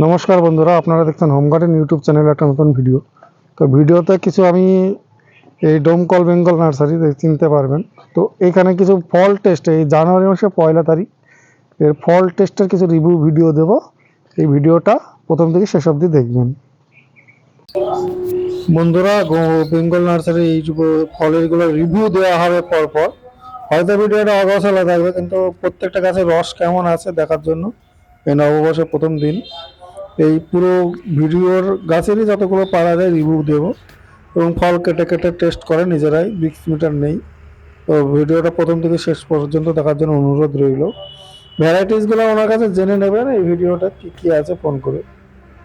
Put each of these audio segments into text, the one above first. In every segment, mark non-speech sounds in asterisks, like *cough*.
নমস্কার বন্ধুরা, আপনারা দেখছেন হোম গার্ডেন ইউটিউব চ্যানেলে একটা নতুন ভিডিও তো ভিডিওতে কিছু আমি এই ডোমকল বেঙ্গল নার্সারি চিনতে পারবেন। তো এখানে কিছু ফল টেস্ট এই জানুয়ারি মাসে পয়লা তারিখ, এর ফল টেস্টের কিছু রিভিউ ভিডিও দেব। এই ভিডিওটা প্রথম থেকে শেষ অবধি দেখবেন। বন্ধুরা বেঙ্গল নার্সারি এই ফলেরগুলো রিভিউ দেওয়া হবে পর পর হয়তো ভিডিওটা অগোছালো থাকবে, কিন্তু প্রত্যেকটা গাছের রস কেমন আছে দেখার জন্য। এই নববর্ষের প্রথম দিন। এই পুরো ভিডিওর গাছেরই যতগুলো পারা যায় রিভিউ দেবো এবং ফল কেটে কেটে টেস্ট করে নিজেরাই, বিক্স মিটার নেই। তো ভিডিওটা প্রথম থেকে শেষ পর্যন্ত দেখার জন্য অনুরোধ রইল। ভ্যারাইটিসগুলো ওনার কাছে জেনে নেবেন, এই ভিডিওটা কী কী আছে ফোন করে।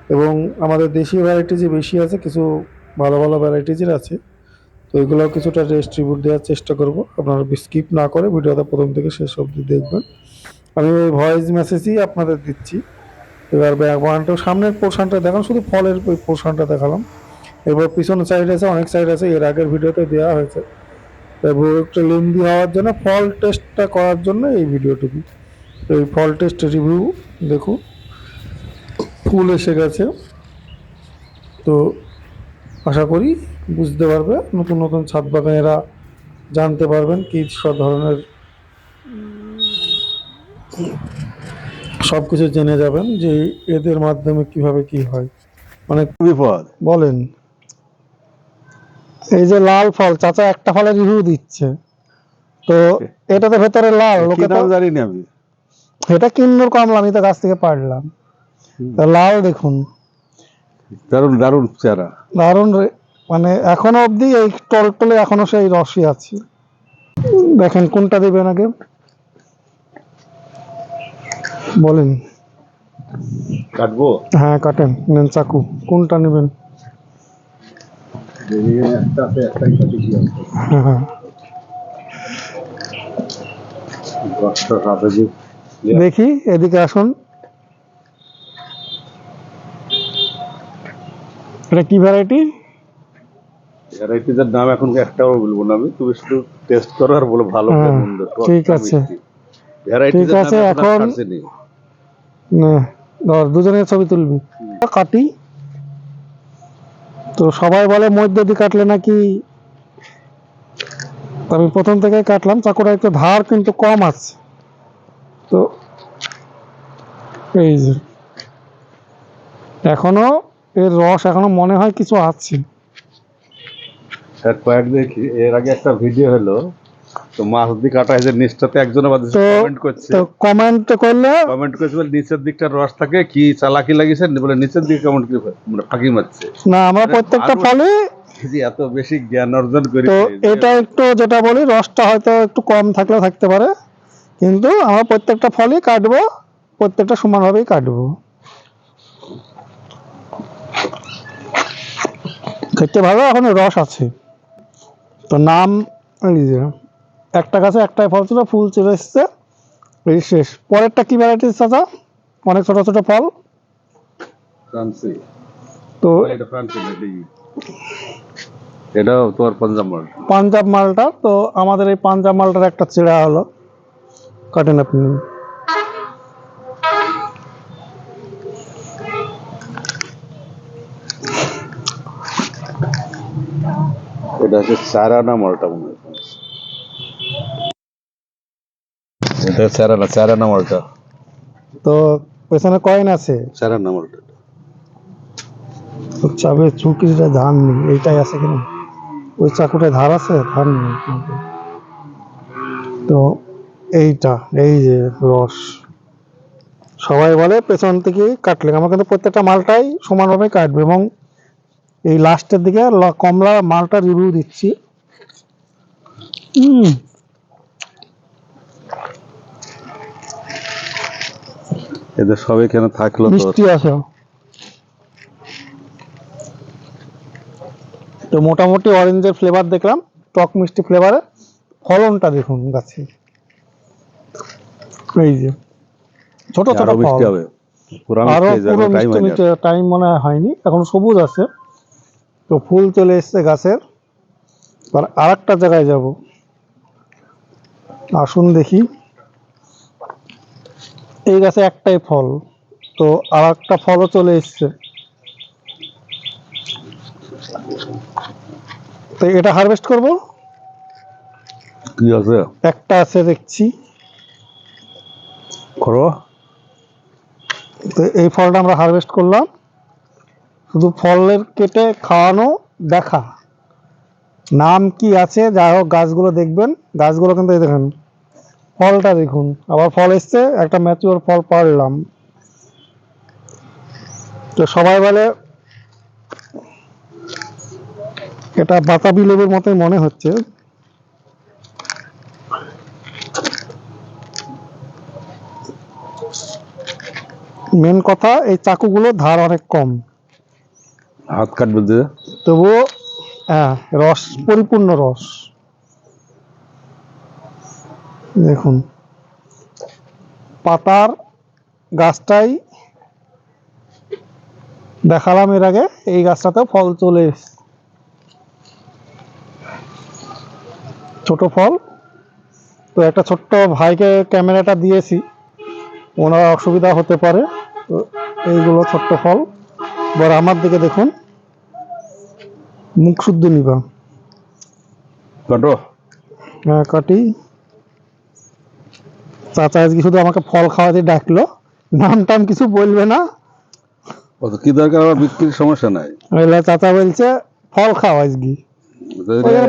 এবং আমাদের দেশি ভ্যারাইটিজই বেশি আছে, কিছু ভালো ভালো ভ্যারাইটিজের আছে। তো এগুলো কিছুটা ডিস্ট্রিবিউট দেওয়ার চেষ্টা করব। আপনারা স্কিপ না করে ভিডিওটা প্রথম থেকে শেষ অবধি দেখবেন। আমি ওই ভয়েস মেসেজই আপনাদের দিচ্ছি। এবার ব্যাকগ্রাউন্ডটা সামনের পোর্শনটা দেখালাম, শুধু ফলের ওই পোর্শনটা দেখালাম। এবার পিছনের সাইড আছে, অনেক সাইড আছে, এর আগের ভিডিওতে দেওয়া হয়েছে। তারপর একটু লেন্দি হওয়ার জন্য ফল টেস্টটা করার জন্য এই ভিডিওটুকু। তো এই ফল টেস্ট রিভিউ দেখুন ফুল এসে গেছে। তো আশা করি বুঝতে পারবে, নতুন নতুন ছাদ বাগানেরা জানতে পারবেন কী সব ধরনের সব কিছু জেনে যাবেন যে এদের মাধ্যমে কীভাবে কি হয়। মানে বিপদ। বলেন। এই যে লাল ফল চাচা একটা ফলের রিভিউ দিচ্ছে। তো এটা তো ভেতরে লাল লোকে তো জানি না আমি? এটা কিন্নর কমলা আমি তো গাছ থেকে পারলাম। তা লাল দেখুন। দারুণ দারুণ চেহারা। দারুণ মানে এখনও অবধি এই টলটলে এখনও সেই রসই আছে। দেখেন কোনটা দিবেন আগে। বলেন। কাটবো? হ্যাঁ কাটেন। নেন চাকু। কোনটা নেবেন? হ্যাঁ হ্যাঁ। দেখি এদিকে আসুন। এটা কি ভ্যারাইটি ভ্যারাইটিদের নাম এখন একটাও বলব না আমি। তুমি শুধু টেস্ট করো আর বলো ভালো হ্যাঁ, ঠিক আছে। ভ্যারাইটি ঠিক আছে, এখন। ধর, দুজনের ছবি তুলবি। কাটি। তো সবাই বলে মধ্য দিয়ে কাটলে নাকি আমি প্রথম থেকে কাটলাম চাকুটা একটু ধার কিন্তু কম আছে। তো এই যে, এখনও এর রস এখনও মনে হয় কিছু আছে। স্যার কয়েকদিন কি- এর আগে একটা ভিডিও হলো তো মাছ দিয়ে কাটা হয়েছে নিচটাতে একজন আবার কমেন্ট করছে। তো কমেন্ট করলে। কমেন্ট করেছে বলে নিচের দিকটা রস থাকে কি চালাকি লাগিয়েছে? বলে নিচের দিকে কমেন্ট মানে ফাঁকি মারছে। না আমরা প্রত্যেকটা ফলে *laughs* এত বেশি জ্ঞান অর্জন করি তো এটা একটু যেটা বলি রসটা হয়তো একটু কম থাকলেও থাকতে পারে। কিন্তু আমরা প্রত্যেকটা ফলই কাটবো প্রত্যেকটা সমানভাবেই কাটবো। খেতে ভালো এখন রস আছে। তো নাম এই যে। একটা গাছে একটাই ফল ছিল ফুল চলে এসছে। এই শেষ। পরেরটা কি ভ্যারাইটিস চাচা? অনেক ছোট ছোট ফল। তো এটা ফ্রান্সি না, এটাই। এটাও তোমার পাঞ্জাব মাল পাঞ্জাব মালটা। তো আমাদের এই পাঞ্জাব মালটার একটা চেড়া হলো। কাটেন আপনি। এটা হচ্ছে চারানা মালটা মনে হয়। চারানা মালটা তো পেছনে কয়েন আছে? চাবে চুকিটা ধার নেই এইটাই আছে কিনা? ওই ধার আছে? ধার নেই তো এইটা এই যে রস। সবাই বলে পেছন থেকে কাটলে। আমার কিন্তু প্রত্যেকটা মালটাই সমানভাবে কাটবে এবং এই লাস্টের দিকে ল- কমলা মালটা রিভিউ দিচ্ছি। হুম। এদের সব এখানে থাকল তো মিষ্টি আছে। তো মোটামুটি অরেঞ্জের ফ্লেভার দেখলাম টক মিষ্টি ফ্লেভারে ফলনটা দেখুন গাছে। এই যে ছোট ছোট মিষ্টি ফল। হবে। আরও পুরো টাইম মিষ্টি মিষ্টি টাইম মনে হয় হয়নি এখন সবুজ আছে। তো ফুল চলে এসছে গাছের। আর একটা জায়গায় যাব। আসুন দেখি। এই গাছে একটাই ফল। তো আর একটা ফলও চলে এসছে। তো এটা হারভেস্ট করব? কি আছে? একটা আছে দেখছি। করো। তো এই ফলটা আমরা হারভেস্ট করলাম। শুধু ফলের কেটে খাওয়ানো দেখা। নাম কি আছে? যাই হোক গাছগুলো দেখবেন। গাছগুলো কিন্তু এই দেখেন ফলটা দেখুন। আবার ফল এসছে একটা ম্যাচিওর ফল পারলাম। তো সবাই বলে এটা বাতাবি লেবুর মতোই মনে হচ্ছে। মেন কথা এই চাকুগুলো ধার অনেক কম। হাত কাটবে তবুও হ্যাঁ রস পরিপূর্ণ রস। দেখুন। পাতার গাছটাই দেখালাম এর আগে এই গাছটাতে ফল চলে ছোট ফল। তো একটা ছোট্ট ভাইকে ক্যামেরাটা দিয়েছি ওনার অসুবিধা হতে পারে। তো এইগুলো ছোট্ট ফল। এবার আমার দিকে দেখুন। মুখ শুদ্ধ নিবা কাটো। হ্যাঁ কাটি। চাচা আজকে শুধু আমাকে ফল খাওয়াতে ডাকলো। নাম টাম কিছু বলবে না। অত কি দরকার? আবার বিক্রির সমস্যা নাই। ওইলা চাচা বলছে ফল খাও আজকে।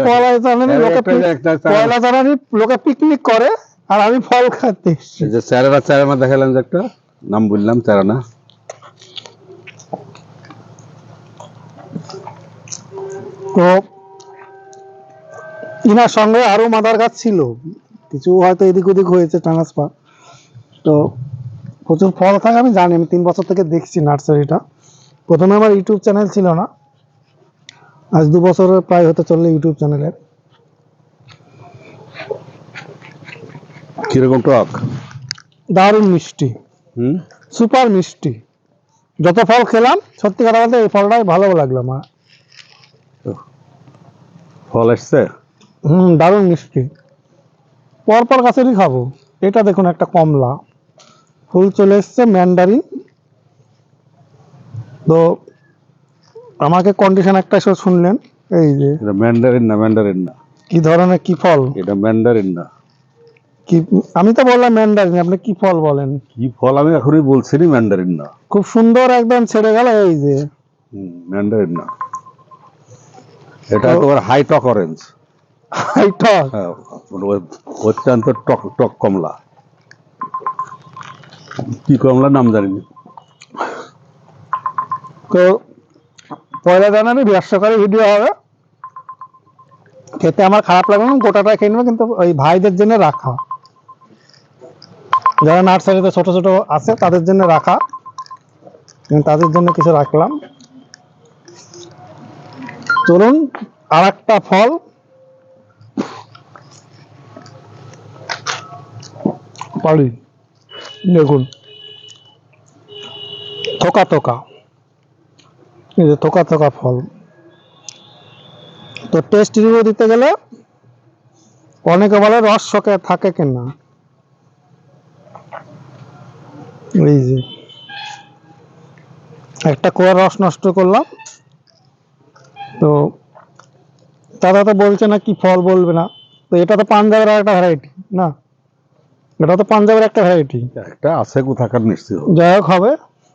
পয়লা জানানি লোকে একটা- পিক- একটা- একটা- পয়লা জানানি লোকে পিকনিক করে আর আমি ফল খাতে যে চারানা চারানা দেখালাম যে একটা। নাম বললাম চারানা তো ইনার সঙ্গে আরও মাদার গাছ ছিল। কিছু হয়তো এদিক ওদিক হয়েছে ট্রান্সফার তো প্রচুর ফল থাকে আমি জানি আমি তিন বছর থেকে দেখছি নার্সারিটা। প্রথমে আমার ইউটিউব চ্যানেল ছিল না। আজ দু বছরের প্রায় হতে চললে ইউটিউব চ্যানেলের কীরকম টক? দারুণ মিষ্টি। হুম? সুপার মিষ্টি। যত ফল খেলাম সত্যি কথা বলতে এই ফলটাই ভালো লাগল আমার। ফল এসছে? হুম দারুণ মিষ্টি। পরপর গাছেরই খাব। এটা দেখুন একটা কমলা। ফুল চলে এসছে ম্যান্ডারিন। তো আমাকে কন্ডিশন একটা শুনলেন এই যে। এটা ম্যান্ডারিন না ম্যান্ডারিন না। কি ধরনের কি ফল? এটা ম্যান্ডারিন না। কি আমি তো বললাম ম্যান্ডারিন আপনি কি ফল বলেন? কি ফল আমি এখনই বলছি ম্যান্ডারিন না। খুব সুন্দর একদম ছেড়ে গেল এই যে। ম্যান্ডারিন না। এটা তোমার হাই টক অরেঞ্জ। এইটা হ্যাঁ অত্যন্ত টক টক কমলা। কি কমলা নাম জানি না। তো পয়লা ভিডিও হবে। খেতে আমার খারাপ লাগবে না গোটাটা খেয়ে নেব কিন্তু ওই ভাইদের জন্য রাখা। যারা নার্সারিতে ছোট ছোট আছে তাদের জন্য রাখা। আমি তাদের জন্য কিছু রাখলাম। চলুন আর একটা ফল। পারি। দেখুন, থোকা থোকা। এই যে থোকা থোকা ফল। তো টেস্ট রিভিউ দিতে গেলে অনেকে বলে রস শকে থাকে কিনা। একটা কোয়ার রস নষ্ট করলাম। তো দাদা তো বলছে না কি ফল বলবে না। তো এটা তো পাঞ্জাবের একটা ভ্যারাইটি না? এটা তো পাঞ্জাবের একটা ভ্যারাইটি একটা আছে কোথাকার নিশ্চিত। যাই হোক হবে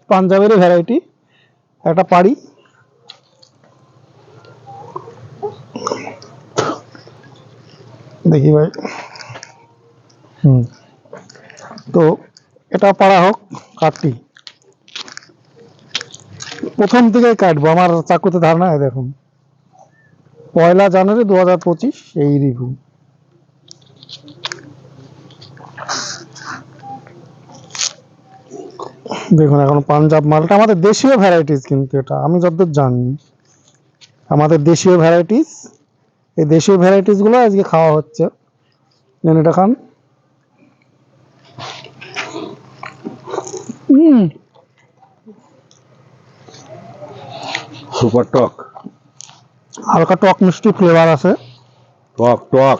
পাঞ্জাবেরই ভ্যারাইটি একটা পারি দেখি ভাই। হুম। তো এটা পাড়া হোক কাটি প্রথম থেকে কাটবো আমার চাকুতে ধারণা দেখুন। পয়লা জানুয়ারি দু হাজার পঁচিশ এই রিভিউ দেখুন এখন পাঞ্জাব মালটা আমাদের দেশীয় ভ্যারাইটিস কিন্তু এটা আমি যতদূর জানি। আমাদের দেশীয় ভ্যারাইটিস এই দেশীয় ভ্যারাইটিসগুলো আজকে খাওয়া হচ্ছে। নেন এটা খান। হুম। সুপার টক। হালকা টক মিষ্টি ফ্লেভার আছে। টক টক।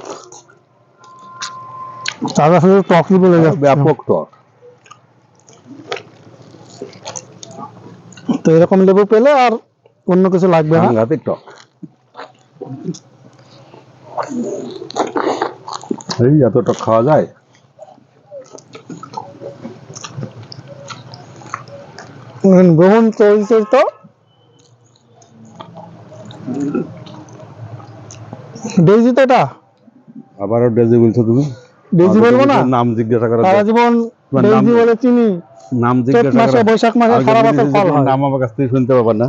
শুধু টকই বলে ব্যাপক টক। তো এরকম লেবু পেলে আর অন্য কিছু লাগবে না। সাংঘাতিক টক এই এত টক খাওয়া যায়? গ্রহণ চলছে তো। ডেইজি তো এটা? আবারও ডেজি বলছো তুমি? ডেইজি বলব না? নাম জিজ্ঞাসা করা সারা জীবন তোমার নাম বলে চিনি নাম জিজ্ঞাসা মাসে বৈশাখ মাসে সারা বছর ফল হয়। নাম আমার কাছ থেকে শুনতে পাবা না।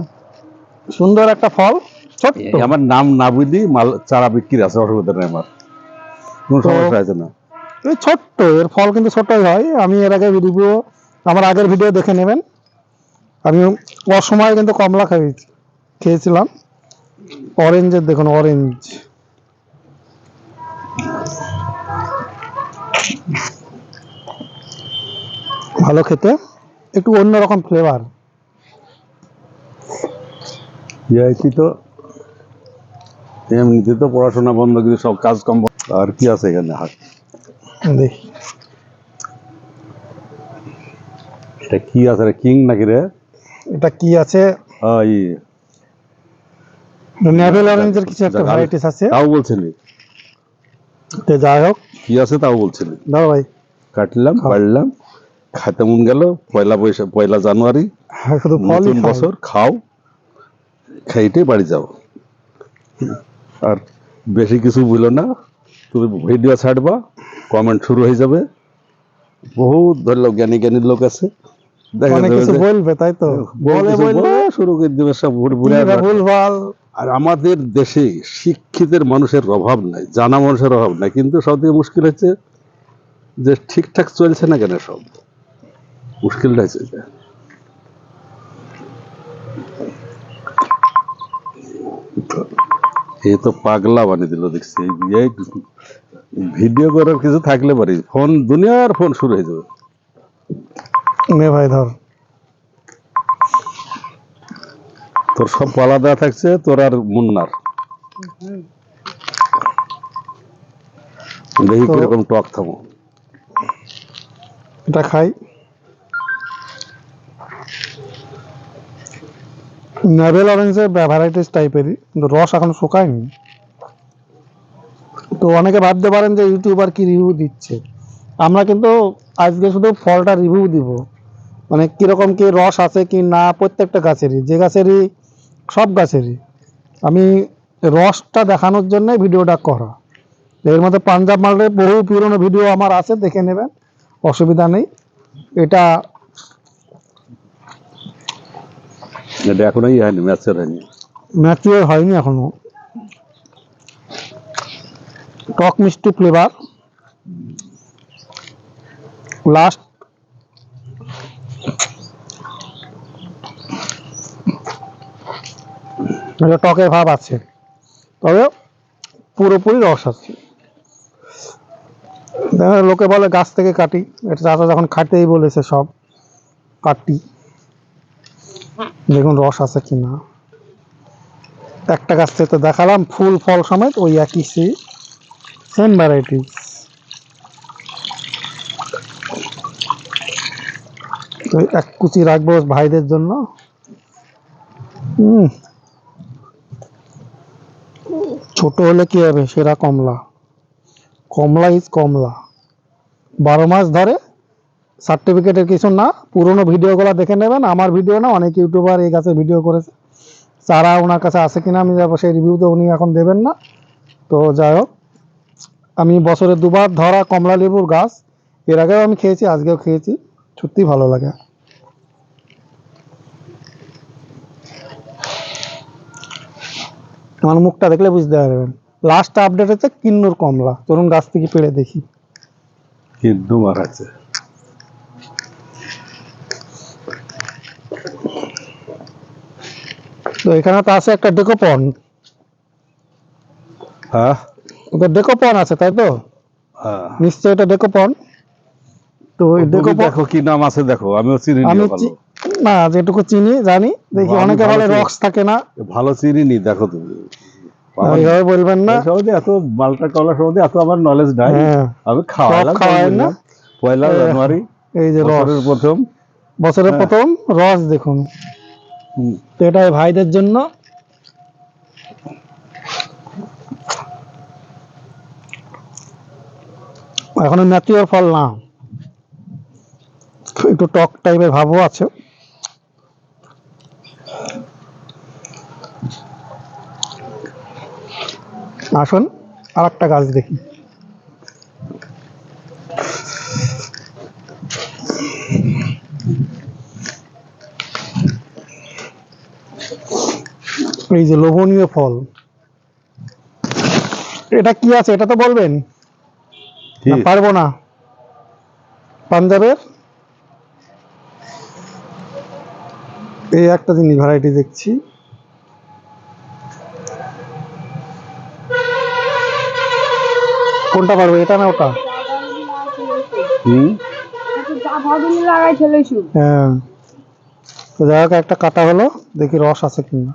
সুন্দর একটা ফল ছোট্ট। আমার নাম না বুঝি মাল চারা বিক্রি আছে অসুবিধা নেই আমার। কোনো সমস্যা আছে না? ছোট্ট এর ফল কিন্তু ছোটই হয়। আমি এর আগে রিভিউ আমার আগের ভিডিও দেখে নেবেন। আমি অসময়ে কিন্তু কমলা খেয়েছি খেয়েছিলাম। অরেঞ্জের দেখুন অরেঞ্জ ভালো খেতে একটু অন্যরকম ফ্লেভার পিআইটি তো এমনিতে তো পড়াশোনা বন্ধ কিন্তু সব কাজ কম আর কি আছে এখানে? দেখি। এটা কি আছে রে? কিং নাকি রে? এটা কি আছে? আহ, নেভেল অরেঞ্জের কিছু একটা ভ্যারাইটিস আছে। তাও বলছিলি। তো যাই হোক। কি আছে তাও বলছিলি। দাও ভাই। কাটলাম খাও। খাইতে মন গেল পয়লা বৈশাখ পয়লা জানুয়ারি হ্যাঁ, নতুন বছর খাও খাইতে বাড়ি যাও। আর বেশি কিছু বলো না তুমি ভিডিও ছাড়বা কমেন্ট শুরু হয়ে যাবে। বহুত ধরলো জ্ঞানী জ্ঞানী লোক আছে। বলবে তাই তো? শুরু করে দেবে সব আর আমাদের দেশে শিক্ষিতের মানুষের অভাব নাই জানা মানুষের অভাব নাই কিন্তু সব থেকে মুশকিল হচ্ছে যে ঠিকঠাক চলছে না কেন সব? মুশকিলটা হচ্ছে এটা। এ তো পাগলা বানিয়ে দিল দেখছি। এই- ভিডিও করার কিছু থাকলে পারি। ফোন দুনিয়ার ফোন শুরু হয়ে যাবে। নে ভাই ধর। তোর সব পালা দেওয়া থাকছে তোর আর মুন্নার। দেখি কীরকম টক থামো। এটা খাই। নেভেল অরেঞ্জের ভ্যারাইটিস টাইপেরই কিন্তু রস এখন শুকায়নি। তো অনেকে ভাবতে পারেন যে ইউটিউবার কি রিভিউ দিচ্ছে। আমরা কিন্তু আজকে শুধু ফলটা রিভিউ দিব। মানে কীরকম কি রস আছে কি না, প্রত্যেকটা গাছেরই, যে গাছেরই, সব গাছেরই। আমি রসটা দেখানোর জন্য ভিডিওটা করা। এর মধ্যে পাঞ্জাব মালের বহু পুরনো ভিডিও আমার আছে, দেখে নেবেন। অসুবিধা নেই। এটা এটা হয়নি হয়নি। এখনও। টক ফ্লেভার লাস্ট এটা টকের ভাব আছে। তবে পুরোপুরি রস আছে। লোকে বলে গাছ থেকে কাটি। এটা যখন খাটেই বলেছে সব কাটি দেখুন রস আছে কিনা একটা গাছ থেকে তো দেখালাম, ফুল, ফল সমেত ওই একই সি সেম ভ্যারাইটিস তো এক কুচি রাখব ভাইদের জন্য। হুম। ছোট হলে কি হবে? সেরা কমলা। কমলা ইজ কমলা। বারো মাস ধরে সার্টিফিকেটের কিছু না, পুরোনো ভিডিওগুলো দেখে নেবেন। আমার ভিডিও না, অনেক ইউটিউবার এই গাছে ভিডিও করেছে। চারা ওনার কাছে আছে কিনা আমি যাব, সেই রিভিউ তো উনি এখন দেবেন না। তো যাই হোক, আমি বছরে দুবার ধরা কমলা লেবুর গাছ। এর আগেও আমি খেয়েছি, আজকেও খেয়েছি। সত্যি ভালো লাগে। আমার মুখটা দেখলে বুঝতে পারবেন। লাস্ট আপডেট হচ্ছে কিন্নুর কমলা। চলুন গাছ থেকে পেড়ে দেখি। কিন্তু মারাচ্ছে তো এখানে তো আছে একটা ডেকোপন। হ্যাঁ। ওদের ডেকোপন আছে তাই তো? হ্যাঁ। নিশ্চয়ই এটা ডেকোপন। তো ডেকোপন দেখো কি নাম আছে দেখো আমিও চিনি নি আমি না যেটুকু চিনি জানি। দেখি অনেকে বলে রক্স থাকে না। ভালো চিনি নি দেখো তুমি। এইভাবে বলবেন না। সৌদি এত মালটা কলা এত আমার নলেজ নাই। হ্যাঁ। আমি খাওয়ালাম খাওয়ায় না? পয়লা জানুয়ারি এই যে রস। প্রথম। বছরের হ্যাঁ। প্রথম রস দেখুন। তো এটা ভাইদের জন্য। এখনও ম্যাচিওর ফল না। একটু টক টাইপের ভাবও আছে। আসুন আর একটা গাছ দেখি। এই যে লোভনীয় ফল এটা কি আছে এটা তো বলবেন? পারব না। পাঞ্জাবের? এই একটা জিনিস ভ্যারাইটি দেখছি। কোনটা পারব এটা না ওটা? হুম, লাগাই হ্যাঁ। তো যাই হোক একটা কাটা হলো দেখি রস আছে কিনা।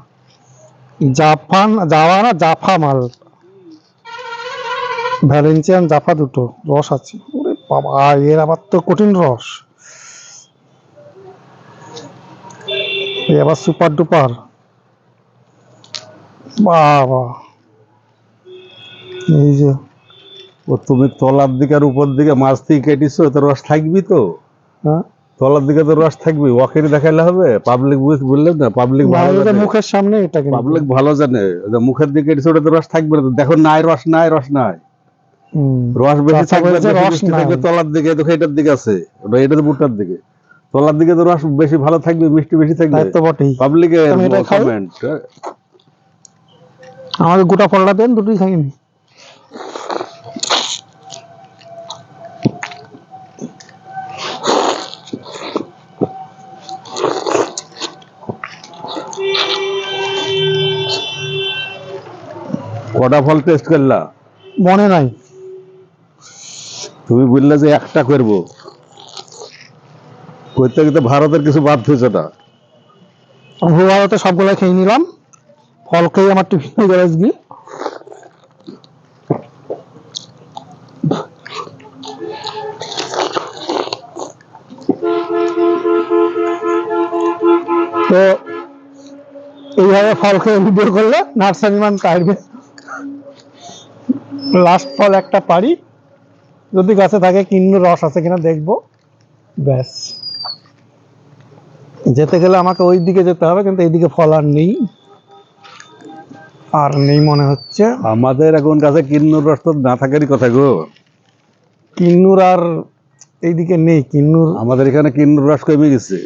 জাফান জাওয়া না জাফা মাল ভ্যালেন্সিয়ান জাফা দুটো রস আছে। ওরে বাবা এর আবার তো কঠিন রস। আবার সুপার ডুপার। বাবা। এই যে। ও তুমি তলার দিকে আর উপর দিকে মাছ থেকে কেটেছো তো রস থাকবি তো? হ্যাঁ। তলার দিকে তো রস থাকবি ওয়াকের দেখাইলে হবে পাবলিক বললেন না পাবলিক ভালো জানে। মুখের সামনে এটা পাবলিক ভালো জানে মুখের দিকে তো রস থাকবে না দেখো নাই রস নাই রস নাই। রস বেশি থাকবে রস থাকবে তলার দিকে দেখো এটার দিকে আছে এটা তো বুটটার দিকে। তলার দিকে তো রস বেশি ভালো থাকবে মিষ্টি বেশি থাকবে। তো বটেই। পাবলিকের আমি কমেন্ট আমাকে গোটা ফলটা দেন দুটোই খাইনি কটা ফল টেস্ট করলা? মনে নাই। তুমি বললে যে একটা করব। করতে গেতে ভারতের কিছু বাদ হয়েছে না। সবগুলো খেয়ে নিলাম। ফল খেয়ে আমার টিফিনে গেলে তো এইভাবে ফল খেয়ে ভিডিও করলে নার্সারি মান কাটবে। লাস্ট ফল একটা পারি। যদি গাছে থাকে কিন্ন রস আছে কিনা দেখব। ব্যাস। যেতে গেলে আমাকে ওই দিকে যেতে হবে কিন্তু এইদিকে ফল আর নেই। আর নেই মনে হচ্ছে। আমাদের এখন কাছে কিন্নুর রস তো না থাকারই কথা গো। কিন্নুর আর এইদিকে নেই কিন্নুর। আমাদের এখানে কিন্নুর রস কমে গেছে।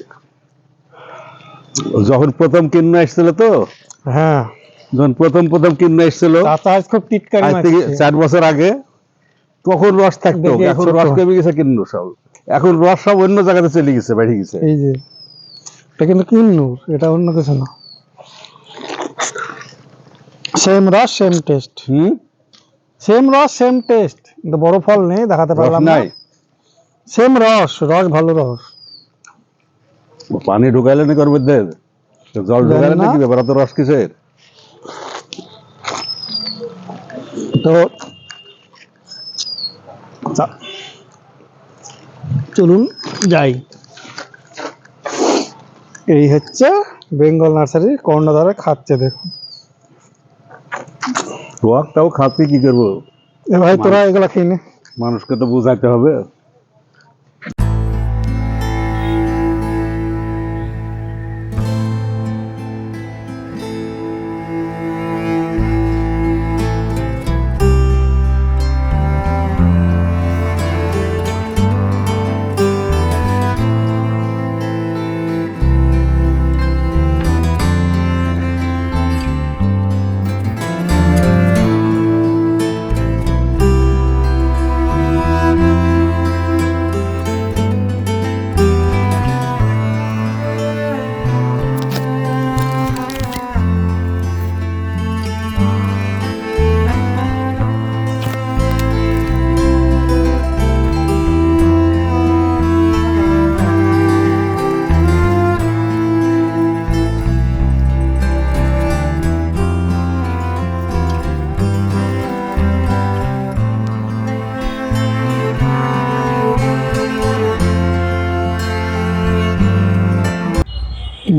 যখন প্রথম কিন্ন এসেছিল তো হ্যাঁ। যখন প্রথম প্রথম কিন্ন এসেছিল খুব টিটকারি। চার বছর আগে তখন রস থাকতো এখন রস কমে গেছে কিন্নু সব। এখন রস সব অন্য জায়গাতে চলে গেছে বেড়ে গেছে। এই যে এটা কিন্তু কিন্নুর এটা অন্য কিছু না। সেম রস সেম টেস্ট হুম? সেম রস সেম টেস্ট কিন্তু বড় ফল নেই দেখাতে পারলাম না। নাই? সেম রস রস ভালো রস। পানি ঢুকাইলে না করবে জল ঢুকাইলে নাকি ব্যাপার অত রস কিসের? তো চলুন যাই। এই হচ্ছে বেঙ্গল নার্সারি কর্ণধারে খাচ্ছে দেখুন। রসটাও খাচ্ছি কি করব? এ ভাই তোরা এগুলা খেয়ে নে। মানুষকে তো বুঝাইতে হবে।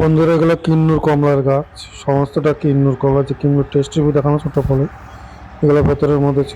বন্ধুরা, এগুলো কিন্নুর কমলার গাছ। সমস্তটা কিন্নুর কমলা, যে কিন্নুর টেস্ট রিভিউ দেখানো ছোট ফলে এগুলো ভেতরের মধ্যে ছিল।